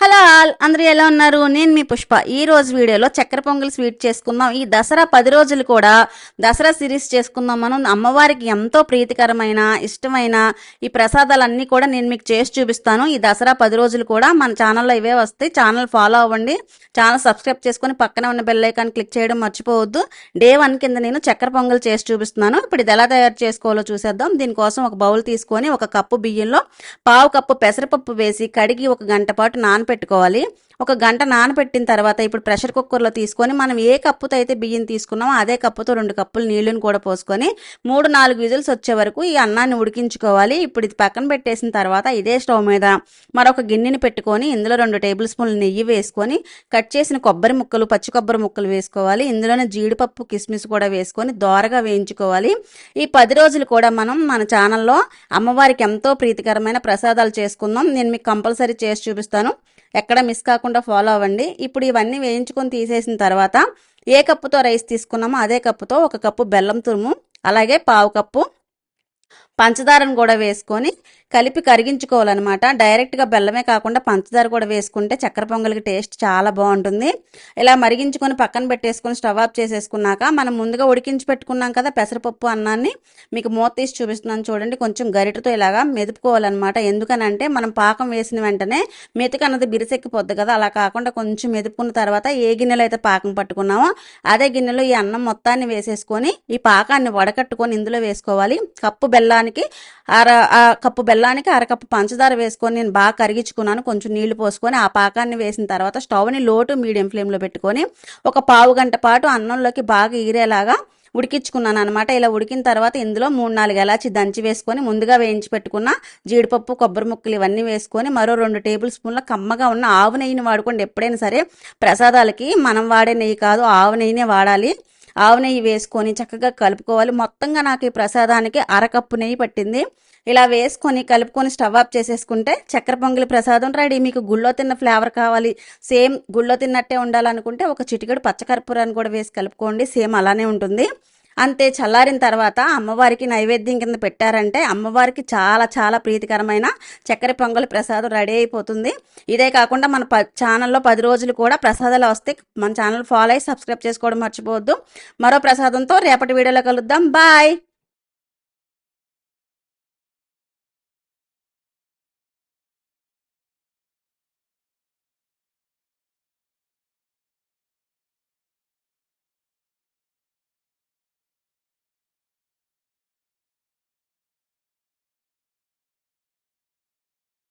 Hello all అందరూ ఎలా ఉన్నారు? నేను మీ పుష్ప. ఈ రోజు వీడియోలో చక్కెర పొంగల్ స్వీట్ చేసుకుందాం. ఈ దసరా పది రోజులు కూడా దసరా సిరీస్ చేసుకుందాం మనం అమ్మవారికి ఎంతో ప్రీతికరమైన ఇష్టమైన ఈ ప్రసాదాలన్నీ కూడా నేను మీకు చేసి చూపిస్తాను. ఈ దసరా పది రోజులు కూడా మన ఛానల్లో ఇవే వస్తాయి. ఛానల్ ఫాలో అవ్వండి. ఛానల్ సబ్స్క్రైబ్ చేసుకొని పక్కనే ఉన్న బెల్ ఐకాన్ క్లిక్ చేయడం మర్చిపోవద్దు. డే వన్ కింద నేను చక్కెర పొంగల్ చేసి చూపిస్తున్నాను. ఇప్పుడు ఇది ఎలా తయారు చేసుకోవాలో చూసేద్దాం. దీనికోసం ఒక బౌల్ తీసుకొని ఒక కప్పు బియ్యంలో పావు కప్పు పెసరపప్పు వేసి కడిగి ఒక గంట పాటు నాన నానపెట్టుకోవాలి ఒక గంట నానబెట్టిన తర్వాత ఇప్పుడు ప్రెషర్ కుక్కర్లో తీసుకొని మనం ఏ కప్పుతో అయితే బియ్యం తీసుకున్నామో అదే కప్పుతో రెండు కప్పులు నీళ్ళని కూడా పోసుకొని మూడు నాలుగు విజిల్స్ వచ్చే వరకు ఈ అన్నాన్ని ఉడికించుకోవాలి. ఇప్పుడు ఇది పక్కన పెట్టేసిన తర్వాత ఇదే స్టవ్ మీద మరొక గిన్నెని పెట్టుకొని ఇందులో రెండు టేబుల్ స్పూన్లు నెయ్యి వేసుకొని కట్ చేసిన కొబ్బరి ముక్కలు పచ్చి కొబ్బరి ముక్కలు వేసుకోవాలి. ఇందులోనే జీడిపప్పు కిస్మిస్ కూడా వేసుకొని దోరగా వేయించుకోవాలి. ఈ పది రోజులు కూడా మనం మన ఛానల్లో అమ్మవారికి ఎంతో ప్రీతికరమైన ప్రసాదాలు చేసుకుందాం. నేను మీకు కంపల్సరీ చేసి చూపిస్తాను. ఎక్కడ మిస్ కాకుండా ఫాలో అవ్వండి. ఇప్పుడు ఇవన్నీ వేయించుకొని తీసేసిన తర్వాత ఏ కప్పుతో రైస్ తీసుకున్నామో అదే కప్పుతో ఒక కప్పు బెల్లం తురుము అలాగే పావు కప్పు పంచదారను కూడా వేసుకొని కలిపి కరిగించుకోవాలన్నమాట. డైరెక్ట్గా బెల్లమే కాకుండా పంచదార కూడా వేసుకుంటే చక్కెర పొంగల్కి టేస్ట్ చాలా బాగుంటుంది. ఇలా మరిగించుకొని పక్కన పెట్టేసుకొని స్టవ్ ఆఫ్ చేసేసుకున్నాక మనం ముందుగా ఉడికించి పెట్టుకున్నాం కదా పెసరపప్పు అన్నాన్ని మీకు మూత తీసి చూపిస్తున్నాను చూడండి. కొంచెం గరిటతో ఇలాగా మెదుపుకోవాలన్నమాట. ఎందుకనంటే మనం పాకం వేసిన వెంటనే మెతుకు అన్నది బిరిసెక్కిపోద్ది కదా. అలా కాకుండా కొంచెం మెదుపుకున్న తర్వాత ఏ గిన్నెలో అయితే పాకం పట్టుకున్నామో అదే గిన్నెలో ఈ అన్నం మొత్తాన్ని వేసేసుకొని ఈ పాకాన్ని వడకట్టుకొని ఇందులో వేసుకోవాలి. కప్పు బెల్లాన్ని బెల్లానికి అర ఆ కప్పు బెల్లానికి అరకప్పు పంచదార వేసుకొని నేను బాగా కరిగించుకున్నాను. కొంచెం నీళ్ళు పోసుకొని ఆ పాకాన్ని వేసిన తర్వాత స్టవ్ని లోటు మీడియం ఫ్లేమ్లో పెట్టుకొని ఒక పావు గంట పాటు అన్నంలోకి బాగా ఈరేలాగా ఉడికించుకున్నాను అనమాట ఇలా ఉడికిన తర్వాత ఇందులో మూడు నాలుగు ఎలాచి దంచి వేసుకొని ముందుగా వేయించి పెట్టుకున్న జీడిపప్పు కొబ్బరి ముక్కలు ఇవన్నీ వేసుకొని మరో రెండు టేబుల్ స్పూన్ల కమ్మగా ఉన్న ఆవు నెయ్యిని వాడుకోండి. ఎప్పుడైనా సరే ప్రసాదాలకి మనం వాడే నెయ్యి కాదు ఆవు నెయ్యినే వాడాలి. ఆవు నెయ్యి వేసుకొని చక్కగా కలుపుకోవాలి. మొత్తంగా నాకు ఈ ప్రసాదానికి అరకప్పు నెయ్యి పట్టింది. ఇలా వేసుకొని కలుపుకొని స్టవ్ ఆఫ్ చేసేసుకుంటే చక్కెర పొంగలి ప్రసాదం రెడీ. మీకు గుళ్ళో తిన్న ఫ్లేవర్ కావాలి. సేమ్ గుళ్ళో తిన్నట్టే ఉండాలనుకుంటే ఒక చిటికెడు పచ్చకర్పూరాన్ని కూడా వేసి కలుపుకోండి. సేమ్ అలానే ఉంటుంది. అంతే చల్లారిన తర్వాత అమ్మవారికి నైవేద్యం కింద పెట్టారంటే అమ్మవారికి చాలా చాలా ప్రీతికరమైన చక్కెర పొంగలి ప్రసాదం రెడీ అయిపోతుంది. ఇదే కాకుండా మన ప ఛానల్లో పది రోజులు కూడా ప్రసాదాలు వస్తే మన ఛానల్ ఫాలో అయ్యి సబ్స్క్రైబ్ చేసుకోవడం మర్చిపోవద్దు. మరో ప్రసాదంతో రేపటి వీడియోలో కలుద్దాం. బాయ్!